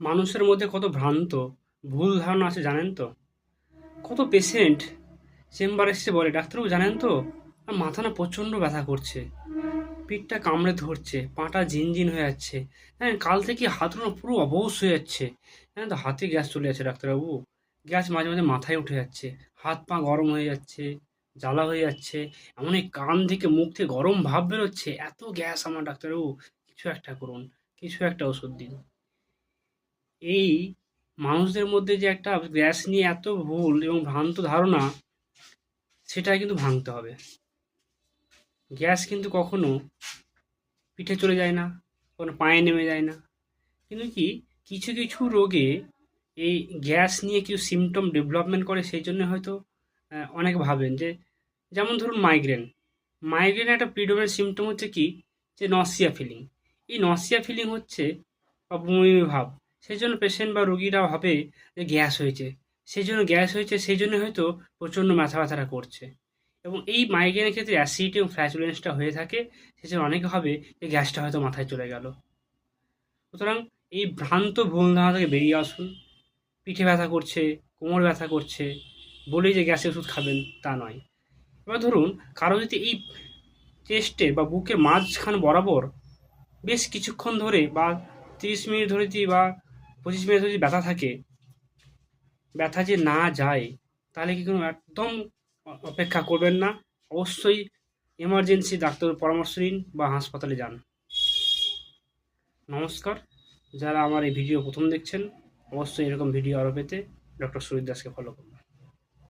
মানুষের মধ্যে কত ভ্রান্ত, ভুল ধারণা আছে জানেন তো? কত পেশেন্ট চেম্বার এসে বলে, ডাক্তারবাবু জানেন তো? মাথা না প্রচণ্ড ব্যথা করছে। পিঠটা কামড়ে ধরছে, পাটা ঝিনঝিন হয়ে যাচ্ছে। হ্যাঁ কাল থেকে হাতগুলো পুরো অবশ হয়ে যাচ্ছে। হ্যাঁ তো, হাতে গ্যাস চলে যাচ্ছে ডাক্তারবাবু। গ্যাস মাঝে মাঝে মাথায় উঠে যাচ্ছে। হাত পা গরম হয়ে যাচ্ছে, জ্বালা হয়ে যাচ্ছে। এমনই কান থেকে মুখ থেকে গরম ভাব বেরোচ্ছে। এত গ্যাস আমার ডাক্তারবাবু। কিছু একটা করুন, কিছু একটা ওষুধ দিন। এই মানুষদের মধ্যে যে একটা গ্যাস নিয়ে এত ভুল এবং ভ্রান্ত ধারণা, সেটা কিন্তু ভাঙতে হবে। গ্যাস কিন্তু কখনো পিঠে চলে যায় না কোনো পায়ে নেমে যায় না। কিন্তু কি, কিছু কিছু রোগে এই গ্যাস নিয়ে কিছু সিমটম ডেভেলপমেন্ট করে, সেই জন্য হয়তো অনেক ভাবেন যে, যেমন ধরুন মাইগ্রেন মাইগ্রেন একটা প্রিডোমেন্ট সিমটম হচ্ছে কি, যে নসিয়া ফিলিং এই নসিয়া ফিলিং হচ্ছে বা ভাব। সেই জন্য পেশেন্ট বা রোগীরা ভাবে যে গ্যাস হয়েছে। সেই জন্য গ্যাস হয়েছে সেই জন্য হয়তো প্রচণ্ড মাথা ব্যথাটা করছে। এবং এই মাইগ্রেনের ক্ষেত্রে অ্যাসিড এবং ফ্ল্যাচুলেন্সটা হয়ে থাকে সেই জন্য অনেকে ভাবে যে গ্যাসটা হয়তো মাথায় চলে গেল। সুতরাং এই ভ্রান্ত ভুল ধারণা থেকে বেরিয়ে আসুন। পিঠে ব্যথা করছে, কোমর ব্যথা করছে, বলেই যে গ্যাসের ওষুধ খাবেন তা নয়। এবার ধরুন, কারও যদি এই চেস্টে বা বুকের মাঝখান বরাবর বেশ কিছুক্ষণ ধরে বা তিরিশ মিনিট ধরে বা পঁচিশ মিনিট যদি ব্যথা থাকে, ব্যথা যে না যায়, তাহলে কি কোনো একদম অপেক্ষা করবেন না। অবশ্যই এমার্জেন্সি ডাক্তার পরামর্শ নিন বা হাসপাতালে যান। নমস্কার। যারা আমার এই ভিডিও প্রথম দেখছেন, অবশ্যই এরকম ভিডিও আরও পেতে ডক্টর সুরিত দাসকে ফলো করুন।